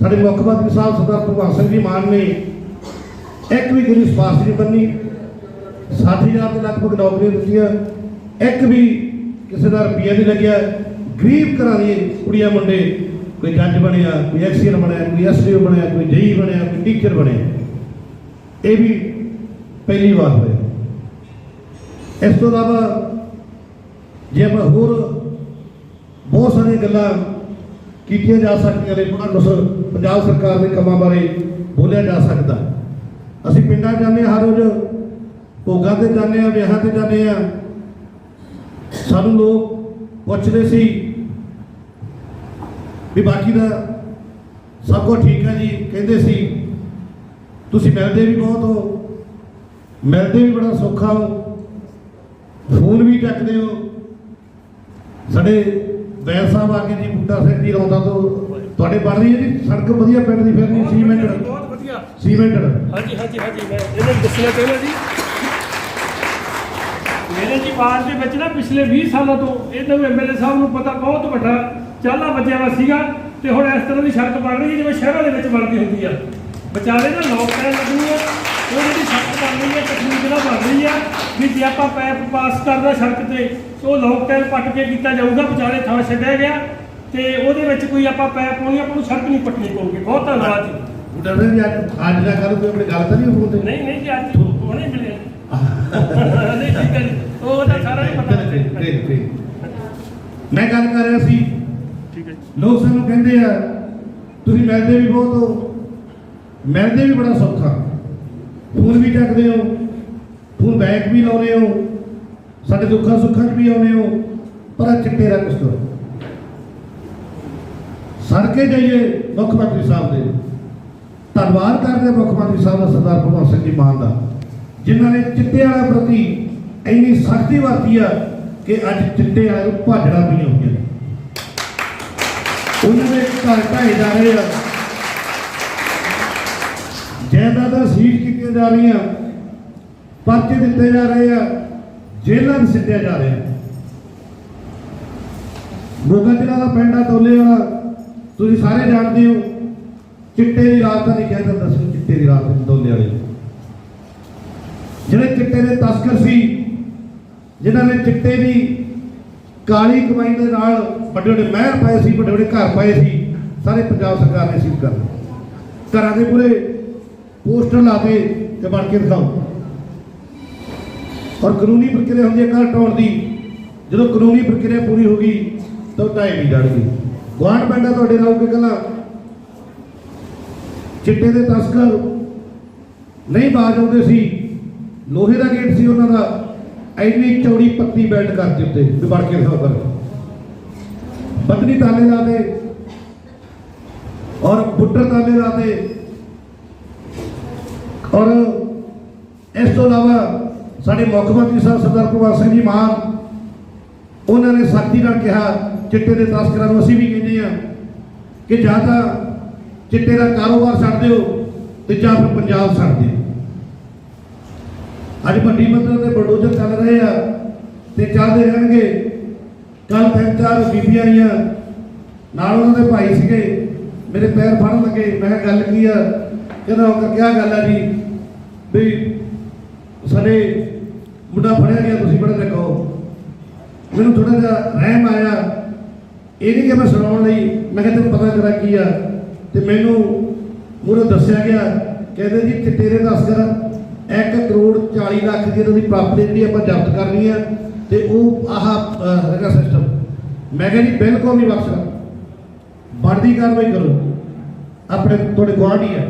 ਸਾਡੇ ਮੁੱਖ ਮੰਤਰੀ ਸਾਹਿਬ ਸਰਦਾਰ ਭਗਵੰਤ ਸਿੰਘ ਜੀ ਮਾਨ ਨੇ ਇੱਕ ਵੀ ਗੁਰੂ ਸਪਾਰਸ਼ ਨਹੀਂ ਬੰਨੀ। 60000 ਦੇ ਲਗਭਗ ਨੌਕਰੀਆਂ ਦਿੱਤੀਆਂ। ਇੱਕ ਵੀ ਕਿਸੇ ਦਾ ਰੁਪਈਆ ਨਹੀਂ ਲੱਗਿਆ। ਗਰੀਬ ਘਰਾਂ ਦੀਆਂ ਕੁੜੀਆਂ ਮੁੰਡੇ ਕੋਈ ਜੱਜ ਬਣਿਆ, ਕੋਈ ਐਕਸੀਅਰ ਬਣਿਆ, ਕੋਈ ਐਸਡੀਓ ਬਣਿਆ, ਕੋਈ ਜਈ ਬਣਿਆ, ਕੋਈ ਟੀਚਰ ਬਣਿਆ। ਇਹ ਵੀ ਪਹਿਲੀ ਵਾਰ ਹੋਇਆ। ਇਸ ਤੋਂ ਇਲਾਵਾ ਜੇ ਆਪਾਂ ਹੋਰ ਬਹੁਤ ਸਾਰੀਆਂ ਗੱਲਾਂ ਕੀਤੀਆਂ ਜਾ ਸਕਦੀਆਂ ਨੇ, ਉਹਨਾਂ ਨੂੰ ਪੰਜਾਬ ਸਰਕਾਰ ਦੇ ਕੰਮਾਂ ਬਾਰੇ ਬੋਲਿਆ ਜਾ ਸਕਦਾ। ਅਸੀਂ ਪਿੰਡਾਂ 'ਚ ਜਾਂਦੇ ਹਾਂ, ਹਰ ਰੋਜ਼ ਭੋਗਾਂ ਤੇ ਜਾਂਦੇ ਆ ਵਿਆਹਾਂ ਤੇ ਜਾਂਦੇ ਆ ਸਾਨੂੰ ਲੋਕ ਪੁੱਛਦੇ ਸੀ ਵੀ ਬਾਕੀ ਦਾ ਸਭ ਕੁਝ ਠੀਕ ਹੈ ਜੀ। ਕਹਿੰਦੇ ਸੀ ਤੁਸੀਂ ਮਿਲਦੇ ਵੀ ਬਹੁਤ ਹੋ। ਮਿਲਦੇ ਵੀ ਬੜਾ ਸੌਖਾ ਹੋ। ਫੋਨ ਵੀ ਚੱਕਦੇ ਹੋ। ਸਾਡੇ ਵੈਦ ਸਾਹਿਬ ਆ ਕੇ ਜੀ ਬੂਟਾ ਸਿੰਘ ਜੀ ਰੌਂਦਾ ਤੋਂ। ਤੁਹਾਡੇ ਬਣ ਰਹੀ ਹੈ ਜੀ? ਸੜਕ ਵਧੀਆ ਪਿੰਡ ਦੀ ਫਿਰਨੀ ਸੀਮੈਂਟਡ ਬਹੁਤ ਵਧੀਆ ਸੀਮੈਂਟਡ ਹਾਂਜੀ ਹਾਂਜੀ ਹਾਂਜੀ ਮੈਂ ਇਹਨਾਂ ਨੂੰ ਦੱਸਣਾ ਚਾਹੁੰਦਾ ਜੀ। ਮੇਰੇ ਜੀ ਬਾਅਦ ਦੇ ਵਿੱਚ ਨਾ ਪਿਛਲੇ 20 ਸਾਲਾਂ ਤੋਂ ਇਹਨਾਂ ਨੂੰ ਐਮਐਲਏ ਸਾਹਿਬ ਨੂੰ ਪਤਾ ਬਹੁਤ ਵੱਡਾ। ਚਾਲਾ ਵੱਜਿਆ ਵਾ ਸੀਗਾ ਤੇ ਹੁਣ ਇਸ ਤਰ੍ਹਾਂ ਦੀ ਸੜਕ ਬਣ ਰਹੀ ਹੈ ਜਿਵੇਂ ਸ਼ਹਿਰਾਂ ਦੇ ਵਿੱਚ ਬਣਦੀ ਹੁੰਦੀ ਆ। ਵਿਚਾਰੇ ਨਾ ਲੋਕ ਕਹਿਣ ਲੱਗਣੀ ਆ ਉਹ ਜਿਹੜੀ ਸੜਕ ਬਣ ਰਹੀ ਹੈ ਤਕਨੀਕ ਨਾਲ ਬਣ ਰਹੀ ਆ ਵੀ ਜੇ ਆਪਾਂ ਪੈਪ ਪਾਸ ਕਰਦਾ ਸੜਕ ਤੇ ਉਹ ਲੋਕ ਟੈਲ ਪੱਟ ਕੇ ਕੀਤਾ ਜਾਊਗਾ ਵਿਚਾਰੇ ਥਾਂ ਛੱਡਿਆ ਗਿਆ ਤੇ ਉਹਦੇ ਵਿੱਚ ਕੋਈ ਆਪਾਂ ਪੈਪ ਪਾਉਣੀ ਆਪਾਂ ਨੂੰ ਸੜਕ ਨਹੀਂ ਪੱਟਣੀ ਪਊਗੀ। ਬਹੁਤ ਧੰਨਵਾਦ ਜੀ। ਬੂਟਾ ਸਿੰਘ ਜੀ ਅੱਜ ਅੱਜ ਦਾ ਕੱਲ ਕੋਈ ਆਪਣੀ ਗੱਲ ਤਾਂ ਨਹੀਂ ਤੇ ਨਹੀਂ ਨਹੀਂ ਜੀ ਅੱਜ ਹੁਣੇ ਮਿਲੇ ਨਹੀਂ ਠੀਕ ਹੈ ਉਹ ਤਾਂ ਸਾਰਾ ਹੀ ਪਤਾ ਠੀਕ, ਠੀਕ। ਮੈਂ ਗੱਲ ਕਰ ਰਿਹਾ ਸੀ। ਲੋਕ ਸਾਨੂੰ ਕਹਿੰਦੇ ਆ, ਤੁਸੀਂ ਮਿਲਦੇ ਵੀ ਬਹੁਤ ਹੋ। ਮਿਲਦੇ ਵੀ ਬੜਾ ਸੌਖਾ। ਫੋਨ ਵੀ ਚੱਕਦੇ ਹੋ। ਫੋਨ ਬੈਕ ਵੀ ਲਾਉਨੇ ਹੋ। ਸਾਡੇ ਦੁੱਖਾਂ ਸੁੱਖਾਂ 'ਚ ਵੀ ਆਉਨੇ ਹੋ। ਪਰ ਆਹ ਚਿੱਟੇ ਰੰਗ ਕਰੋ। ਸੜ ਕੇ ਜਾਈਏ ਮੁੱਖ ਮੰਤਰੀ ਸਾਹਿਬ ਦੇ। ਧੰਨਵਾਦ ਕਰਦੇ ਮੁੱਖ ਮੰਤਰੀ ਸਾਹਿਬ ਦਾ ਸਰਦਾਰ ਭਗਵੰਤ ਸਿੰਘ ਜੀ ਮਾਨ ਦਾ, ਜਿਨ੍ਹਾਂ ਨੇ ਚਿੱਟੇ ਵਾਲਿਆਂ ਪ੍ਰਤੀ ਇੰਨੀ ਸਖਤੀ ਵਰਤੀ ਆ ਕਿ ਅੱਜ ਚਿੱਟੇ ਵਾਲੇ ਨੂੰ ਭਾਜੜਾ ਵੀ ਹੋਈਆਂ ਘਰ ਢਾਈ ਜਾ ਰਹੇ ਆ। ਜਾਇਦਾਦਾਂ ਸੀਜ਼ ਕੀਤੀਆਂ ਜਾ ਰਹੀਆਂ, ਪਰਚੇ ਦਿੱਤੇ ਜਾ ਰਹੇ ਆ, ਜੇਲ੍ਹਾਂ 'ਚ ਸਿੱਟਿਆ ਜਾ ਰਿਹਾ। ਮੋਗਾ ਜ਼ਿਲ੍ਹਾ ਦਾ ਪਿੰਡ ਆ ਤੋਲੇ ਵਾਲਾ, ਤੁਸੀਂ ਸਾਰੇ ਜਾਣਦੇ ਹੋ, ਚਿੱਟੇ ਦੀ ਰਾਤ ਦਾ ਨਹੀਂ ਕਿਹਾ ਜਾਂਦਾ ਸੀ, ਚਿੱਟੇ ਦੀ ਰਾਤ ਤੋਲੇ ਵਾਲੇ। ਜਿਹੜੇ ਚਿੱਟੇ ਦੇ ਤਸਕਰ ਸੀ, ਜਿਨ੍ਹਾਂ ਨੇ ਚਿੱਟੇ ਦੀ ਕਾਲੀ ਕਮਾਈ ਦੇ ਨਾਲ ਵੱਡੇ ਵੱਡੇ ਮਹਿਰ ਪਾਏ ਸੀ ਵੱਡੇ ਵੱਡੇ ਘਰ ਪਾਏ ਸੀ ਸਾਰੇ ਪੰਜਾਬ ਸਰਕਾਰ ਨੇ ਸੀਲ ਕਰ ਲਏ ਘਰਾਂ ਦੇ ਪੂਰੇ ਪੋਸਟਰ ਲਾਤੇ ਤੇ ਬਣ ਕੇ ਦਿਖਾਓ। ਔਰ ਕਾਨੂੰਨੀ ਪ੍ਰਕਿਰਿਆ ਹੁੰਦੀ ਹੈ ਘਰ ਢਾਉਣ ਦੀ। ਜਦੋਂ ਕਾਨੂੰਨੀ ਪ੍ਰਕਿਰਿਆ ਪੂਰੀ ਹੋ ਗਈ, ਤਾਂ ਉਹ ਢਾਈ ਨਹੀਂ ਜਾਣਗੇ ਗੁਆਂਢ ਪਿੰਡਾਂ ਤੁਹਾਡੇ ਨਾਲ ਕੇ ਗੱਲਾਂ। ਚਿੱਟੇ ਦੇ ਤਸਕਰ ਨਹੀਂ ਬਾਜ ਆਉਂਦੇ ਸੀ। ਲੋਹੇ ਦਾ ਗੇਟ ਸੀ ਉਹਨਾਂ ਦਾ। ਐਨੀ ਚੌੜੀ ਪੱਤੀ ਬੈਲਟ ਕਰ ਦਿੱਤੇ ਵੀ ਵੜ ਕੇ ਦਿਖਾਓ ਕਰ ਪਤਨੀ ਤਾਲੇ ਲਾਦੇ ਔਰ ਬੁੱਟਰ ਤਾਲੇ ਲਾਦੇ ਔਰ ਇਸ ਤੋਂ ਇਲਾਵਾ ਸਾਡੇ ਮੁੱਖ ਮੰਤਰੀ ਸਾਹਿਬ ਸਰਦਾਰ ਭਗਵੰਤ ਸਿੰਘ ਜੀ ਮਾਨ, ਉਹਨਾਂ ਨੇ ਸਖਤੀ ਨਾਲ ਕਿਹਾ, ਚਿੱਟੇ ਦੇ ਤਸਕਰਾਂ ਨੂੰ ਅਸੀਂ ਵੀ ਕਹਿੰਦੇ ਆ ਕਿ ਜਾਂ ਤਾਂ ਚਿੱਟੇ ਦਾ ਕਾਰੋਬਾਰ ਛੱਡ ਦਿਓ ਤੇ ਜਾਂ ਫਿਰ ਪੰਜਾਬ ਛੱਡ ਦਿਓ। ਅੱਜ ਵੱਡੀ ਪੱਧਰ ਤੇ ਬਲਡੋਜ਼ਰ ਚੱਲ ਰਹੇ ਆ ਤੇ ਚੱਲਦੇ ਰਹਿਣਗੇ। ਕੱਲ ਤਿੰਨ ਚਾਰ ਬੀਬੀਆਂ ਆਈਆਂ। ਨਾਲ ਉਹਨਾਂ ਦੇ ਭਾਈ ਸੀਗੇ। ਮੇਰੇ ਪੈਰ ਫੜਨ ਲੱਗੇ। ਮੈਂ ਕਿਹਾ, ਗੱਲ ਕੀ ਆ? ਕਹਿੰਦਾ, ਉਹ ਕਿਆ ਗੱਲ ਆ ਜੀ? ਵੀ ਸਾਡੇ ਮੁੰਡਾ ਫੜਿਆ ਗਿਆ, ਤੁਸੀਂ ਬੜਾ ਦੇਖੋ ਮੈਨੂੰ ਥੋੜਾ ਜਿਹਾ ਰਹਿਮ ਆਇਆ। ਇਹ ਨਹੀਂ ਕਿ ਮੈਂ ਸੁਣਾਉਣ ਲਈ, ਮੈਂ ਕਿਹਾ, ਤੈਨੂੰ ਪਤਾ ਕਰਾ ਕੀ ਆ? ਤੇ ਮੈਨੂੰ ਮੂਰੇ ਦੱਸਿਆ ਗਿਆ, ਕਹਿੰਦੇ ਜੀ ਚਿੱਟੇ ਦੇ ਤਸਕਰ 1 ਕਰੋੜ 40 ਲੱਖ ਦੀ ਇਹਨਾਂ ਦੀ ਪ੍ਰਾਪਰਟੀ ਜਿਹੜੀ ਆਪਾਂ ਜ਼ਬਤ ਕਰਨੀ ਆ, ਤੇ ਉਹ ਆਹ ਹੈਗਾ ਸਿਸਟਮ ਮੈਂ ਕਿਹਾ ਜੀ, ਬਿਲਕੁਲ ਨਹੀਂ ਬਖਸ਼ਣਾ ਬਣਦੀ ਕਾਰਵਾਈ ਕਰੋ। ਆਪਣੇ ਤੁਹਾਡੇ ਗੁਆਂਢੀ ਆ।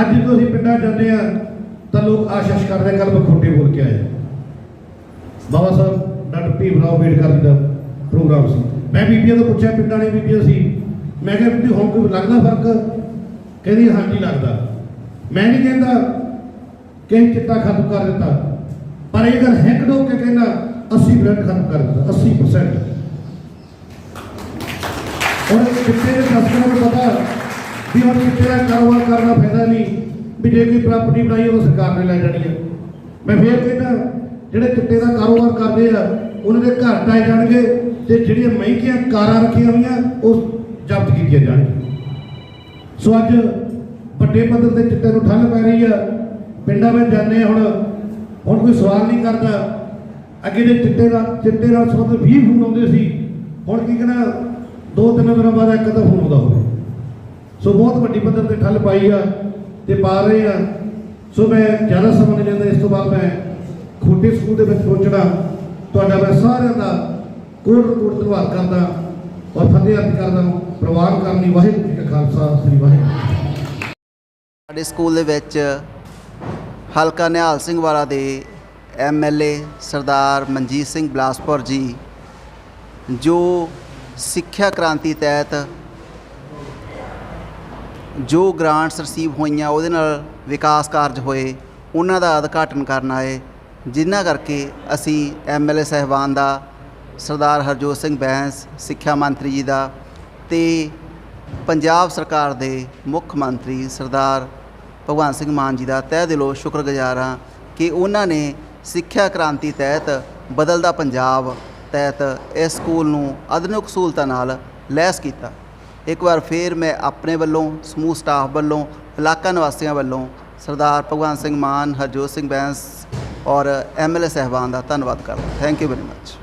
ਅੱਜ ਜਦੋਂ ਅਸੀਂ ਪਿੰਡਾਂ ਜਾਂਦੇ ਆ, ਤਾਂ ਲੋਕ ਆਸ਼ੀਸ਼ ਕਰਦੇ ਕੱਲ ਬਖੋਟੇ ਬੋਲ ਕੇ ਆਏ ਬਾਬਾ ਸਾਹਿਬ, ਡਾਕਟਰ ਭੀਮ ਰਾਓ ਅੰਬੇਡਕਰ ਜੀ ਦਾ ਪ੍ਰੋਗਰਾਮ ਸੀ। ਮੈਂ ਬੀਬੀਆਂ ਤੋਂ ਪੁੱਛਿਆ, ਪਿੰਡਾਂ ਵਾਲੀ ਬੀਬੀਆਂ ਸੀ। ਮੈਂ ਕਿਹਾ, ਬੀਬੀ, ਹੁਣ ਕੋਈ ਲੱਗਦਾ ਫ਼ਰਕ? ਕਹਿੰਦੀ, ਹਾਂਜੀ, ਲੱਗਦਾ। ਮੈਂ ਨਹੀਂ ਕਹਿੰਦਾ ਕਿ ਚਿੱਟਾ ਖਤਮ ਕਰ ਦਿੱਤਾ। ਪਰ ਇਹ ਗੱਲ ਹੈਂਕ ਡੋਕ ਕੇ ਕਹਿੰਦਾ 80% ਖਤਮ ਕਰ ਦਿੱਤਾ 80% ਹੁਣ ਇਹ ਚਿੱਟੇ ਦੇ ਤਸਕਰਾਂ ਨੂੰ ਪਤਾ ਵੀ ਹੁਣ ਚਿੱਟੇ ਦਾ ਕਾਰੋਬਾਰ ਕਰਨਾ ਫਾਇਦਾ ਨਹੀਂ, ਵੀ ਜੇ ਕੋਈ ਪ੍ਰਾਪਰਟੀ ਬਣਾਈ, ਉਹ ਸਰਕਾਰ ਨੇ ਲੈ ਜਾਣੀ ਹੈ ਮੈਂ ਫੇਰ ਕਹਿੰਦਾ, ਜਿਹੜੇ ਚਿੱਟੇ ਦਾ ਕਾਰੋਬਾਰ ਕਰਦੇ ਆ, ਉਹਨਾਂ ਦੇ ਘਰ ਟਾਏ ਜਾਣਗੇ ਤੇ ਜਿਹੜੀਆਂ ਮਹਿੰਗੀਆਂ ਕਾਰਾਂ ਰੱਖੀਆਂ ਹੋਈਆਂ, ਉਹ ਜ਼ਬਤ ਕੀਤੀਆਂ ਜਾਣਗੀਆਂ। ਸੋ ਅੱਜ ਵੱਡੇ ਪੱਧਰ ਤੇ ਚਿੱਟੇ ਨੂੰ ਠੱਲ ਪੈ ਰਹੀ ਆ। ਪਿੰਡਾਂ ਵਿੱਚ ਜਾਂਦੇ ਹਾਂ ਹੁਣ ਹੁਣ ਕੋਈ ਸਵਾਲ ਨਹੀਂ ਕਰਦਾ। ਅੱਗੇ ਦੇ ਚਿੱਟੇ ਦਾ ਚਿੱਟੇ ਨਾਲ ਸੰਬੰਧਿਤ 20 ਫੋਨ ਆਉਂਦੇ ਸੀ, ਹੁਣ ਕੀ ਕਹਿੰਦਾ ਦੋ ਤਿੰਨ ਦਿਨਾਂ ਬਾਅਦ ਇੱਕ ਤਾਂ ਫੋਨ ਆਉਂਦਾ ਹੋਵੇ। ਸੋ ਬਹੁਤ ਵੱਡੀ ਪੱਧਰ ਤੇ ਠੱਲ ਪਾਈ ਆ ਤੇ ਪਾ ਰਹੇ ਆ। ਸੋ ਮੈਂ ਜ਼ਿਆਦਾ ਸਮਾਂ ਨਹੀਂ ਲੈਂਦਾ, ਇਸ ਤੋਂ ਬਾਅਦ ਮੈਂ ਖੋਟੇ ਸਕੂਲ ਦੇ ਵਿੱਚ ਪਹੁੰਚਣਾ। ਤੁਹਾਡਾ ਮੈਂ ਸਾਰਿਆਂ ਦਾ ਕੋਟ ਕੋਟ ਧੰਨਵਾਦ ਕਰਦਾ ਔਰ ਫਤਿਹ ਅਰਜ਼ ਕਰਦਾ ਪ੍ਰਵਾਨ ਕਰਨੀ ਵਾਹਿਗੁਰੂ ਜੀ ਕਾ ਖਾਲਸਾ, ਸ੍ਰੀ ਵਾਹਿਗੁਰੂ। ਸਾਡੇ ਸਕੂਲ ਦੇ ਵਿੱਚ ਹਲਕਾ ਨਿਹਾਲ ਸਿੰਘ ਵਾਲਾ ਦੇ ਐਮਐਲਏ ਸਰਦਾਰ ਮਨਜੀਤ ਸਿੰਘ ਬਲਾਸਪੁਰ ਜੀ, ਜੋ ਸਿੱਖਿਆ ਕ੍ਰਾਂਤੀ ਤਹਿਤ ਜੋ ਗ੍ਰਾਂਟਸ ਰਿਸੀਵ ਹੋਈਆਂ, ਉਹਦੇ ਨਾਲ ਵਿਕਾਸ ਕਾਰਜ ਹੋਏ, ਉਹਨਾਂ ਦਾ ਉਦਘਾਟਨ ਕਰਨ ਆਏ, ਜਿਨ੍ਹਾਂ ਕਰਕੇ ਅਸੀਂ ਐਮਐਲਏ ਸਹਿਬਾਨ ਦਾ, ਸਰਦਾਰ ਹਰਜੋਤ ਸਿੰਘ ਬੈਂਸ, ਸਿੱਖਿਆ ਮੰਤਰੀ ਜੀ ਦਾ ਤੇ ਪੰਜਾਬ ਸਰਕਾਰ ਦੇ ਮੁੱਖ ਮੰਤਰੀ ਸਰਦਾਰ ਭਗਵੰਤ ਸਿੰਘ ਮਾਨ ਜੀ ਦਾ ਤਹਿ ਦਿਲੋਂ ਸ਼ੁਕਰਗੁਜ਼ਾਰ ਹਾਂ ਕਿ ਉਹਨਾਂ ਨੇ ਸਿੱਖਿਆ ਕ੍ਰਾਂਤੀ ਤਹਿਤ ਬਦਲਦਾ ਪੰਜਾਬ ਤਹਿਤ ਇਸ ਸਕੂਲ ਨੂੰ ਆਧੁਨਿਕ ਸਹੂਲਤਾਂ ਨਾਲ ਲੈਸ ਕੀਤਾ। ਇੱਕ ਵਾਰ ਫੇਰ ਮੈਂ ਆਪਣੇ ਵੱਲੋਂ, ਸਮੂਹ ਸਟਾਫ ਵੱਲੋਂ, ਇਲਾਕਾ ਨਿਵਾਸੀਆਂ ਵੱਲੋਂ ਸਰਦਾਰ ਭਗਵੰਤ ਸਿੰਘ ਮਾਨ, ਹਰਜੋਤ ਸਿੰਘ ਬੈਂਸ ਔਰ ਐਮਐਲਏ ਸਹਿਬਾਨ ਦਾ ਧੰਨਵਾਦ ਕਰਦਾ ਥੈਂਕ ਯੂ ਵੈਰੀ ਮੱਚ